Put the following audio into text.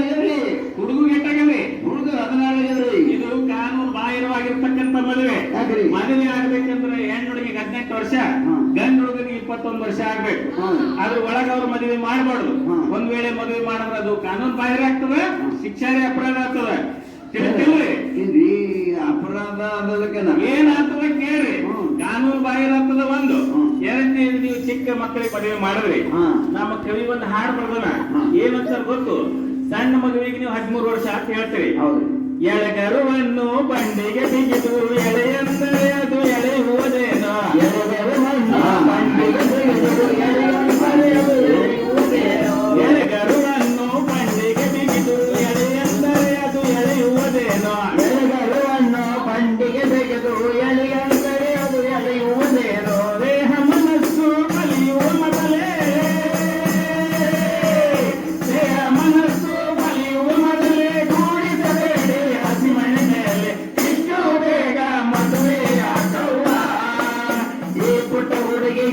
ಆಗ್ಯದ್ರಿ ಹುಡುಗ ಎಟ್ಟಾಗದೆ ಹುಡುಗ ಹದಿನಾರು ಇದು ಕಾನೂನು ಬಾಹಿರವಾಗಿರ್ತಕ್ಕಂಥ ಮದುವೆ? ಮದುವೆ ಆಗ್ಬೇಕಂದ್ರೆ ಹೆಣ್ಣು ಹುಡುಗಿಗೆ ಹದಿನೆಂಟು ವರ್ಷ. ಗಂಡು ಹುಡುಗನಿಗೆ ಇಪ್ಪತ್ತೊಂದು ವರ್ಷ ಆಗ್ಬೇಕು. ಅದ್ರ ಒಳಗ ಅವ್ರ ಮದುವೆ ಮಾಡಬಾರ್ದು. ಒಂದ್ ವೇಳೆ ಮದುವೆ ಮಾಡಿದ್ರೆ ಅದು ಕಾನೂನು ಬಾಹಿರ ಆಗ್ತದ ಶಿಕ್ಷಾರಿ ಅಪರಾಧ ಆಗ್ತದೆ ತಿಳಿತಿಲ್ರಿ ಅಪರಾಧ ಅದಕ್ಕೆ ಏನಾಗ್ತದೆ ಕೇಳ್ರಿ. ಕಾನೂನು ಬಾಹಿರ ಆಗ್ತದ ಒಂದು. ಎರಡನೇದು ನೀವು ಚಿಕ್ಕ ಮಕ್ಕಳಿಗೆ ಮದುವೆ ಮಾಡಿದ್ರಿ. ನಮ್ಮ ಕವಿ ಒಂದು ಹಾಡು ಬರ್ದನ. ಏನಂತ ಗೊತ್ತು ಸಣ್ಣ ಮಗುವಿಗೆ ನೀವು ಹದಿಮೂರು ವರ್ಷ ಅಂತ ಹೇಳ್ತೀರಿ. ಹೌದು. ಬಂಡೆಗೆ ಬಂಡಿಗೆ ಬಿಗಿದು